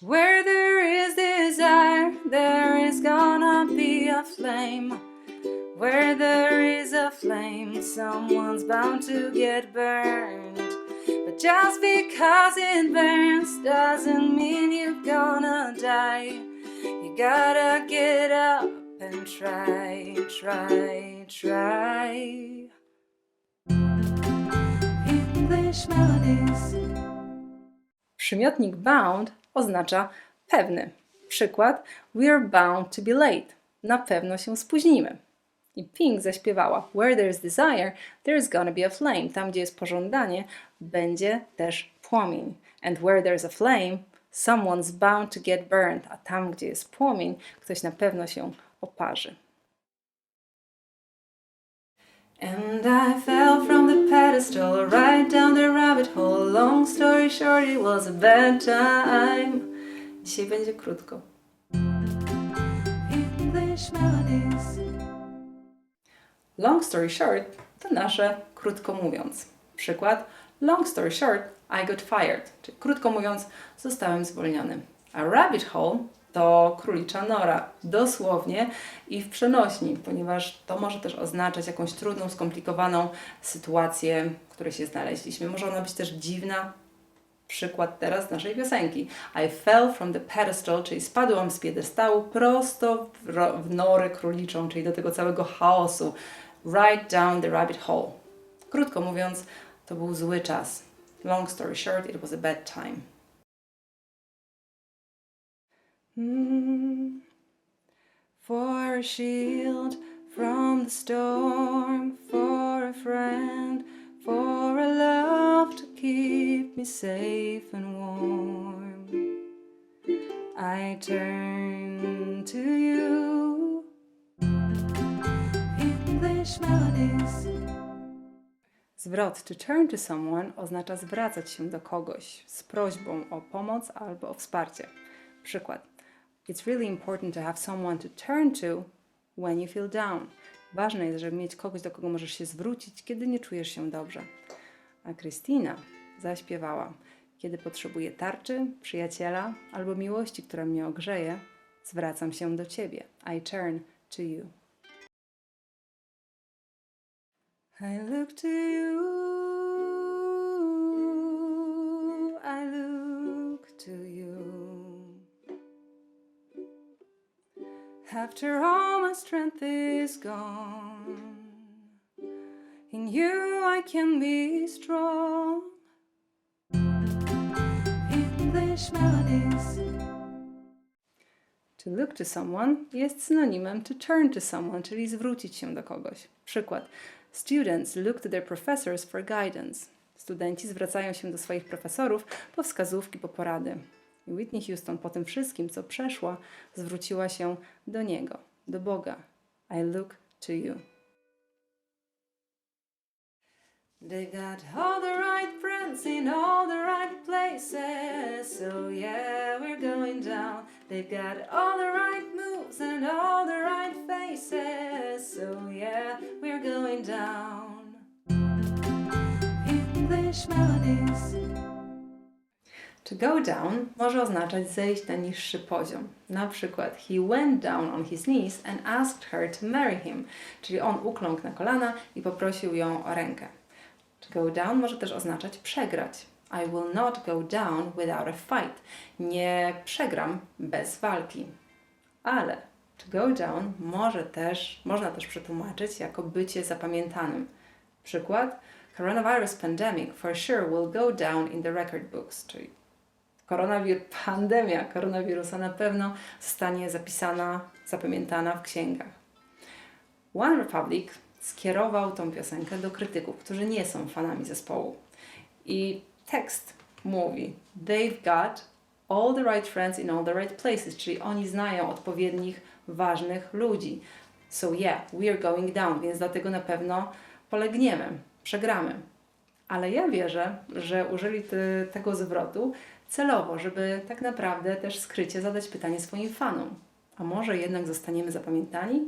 Where there is desire, there is gonna be a flame. Where there is a flame, someone's bound to get burned. But just because it burns doesn't mean you're gonna die. You gotta get up and try, try, try. English melodies. Przymiotnik bound oznacza pewny. Przykład We're bound to be late. Na pewno się spóźnimy. I Pink zaśpiewała Where there's desire, there's gonna be a flame. Tam, gdzie jest pożądanie, będzie też płomień. And where there's a flame, someone's bound to get burned. A tam, gdzie jest płomień, ktoś na pewno się oparzy. And I fell from the pedestal right down the rabbit hole. It was a bad time. Dzisiaj będzie krótko. English melodies. Long story short to nasze krótko mówiąc. Przykład Long story short, I got fired. Czyli krótko mówiąc, zostałem zwolniony. A rabbit hole to królicza nora, dosłownie i w przenośni, ponieważ to może też oznaczać jakąś trudną, skomplikowaną sytuację, w której się znaleźliśmy. Może ona być też dziwna. Przykład teraz naszej piosenki. I fell from the pedestal, czyli spadłam z piedestału prosto w, w norę króliczą, czyli do tego całego chaosu. Right down the rabbit hole. Krótko mówiąc, to był zły czas. Long story short, it was a bad time. Mm. For a shield from the storm, for a friend, for a love me safe and warm. I turn to you. English melodies. Zwrot to turn to someone oznacza zwracać się do kogoś z prośbą o pomoc albo o wsparcie. Przykład. It's really important to have someone to turn to when you feel down. Ważne jest, żeby mieć kogoś, do kogo możesz się zwrócić, kiedy nie czujesz się dobrze. A Krystyna zaśpiewała: Kiedy potrzebuję tarczy, przyjaciela albo miłości, która mnie ogrzeje, zwracam się do ciebie. I turn to you. I look to you. I look to you. After all my strength is gone, in you I can be strong. English melodies. To look to someone jest synonimem to turn to someone, czyli zwrócić się do kogoś. Przykład. Students look to their professors for guidance. Studenci zwracają się do swoich profesorów po wskazówki, po porady. Whitney Houston po tym wszystkim, co przeszła, zwróciła się do Niego, do Boga. I look to you. They got all the right friends in all the right places. So yeah, we're going down. They've got all the right moves and all the right faces. So yeah, we're going down. English melodies. To go down może oznaczać zejść na niższy poziom. Na przykład, he went down on his knees and asked her to marry him, czyli on ukląkł na kolana i poprosił ją o rękę. Go down może też oznaczać przegrać. I will not go down without a fight. Nie przegram bez walki. Ale to go down może też, można też przetłumaczyć jako bycie zapamiętanym. Przykład, coronavirus pandemic for sure will go down in the record books, czyli koronawir, pandemia koronawirusa na pewno zostanie zapisana, zapamiętana w księgach. One Republic skierował tą piosenkę do krytyków, którzy nie są fanami zespołu. I tekst mówi: They've got all the right friends in all the right places, czyli oni znają odpowiednich, ważnych ludzi. So yeah, we're going down, więc dlatego na pewno polegniemy, przegramy. Ale ja wierzę, że użyli tego zwrotu celowo, żeby tak naprawdę też skrycie zadać pytanie swoim fanom. A może jednak zostaniemy zapamiętani?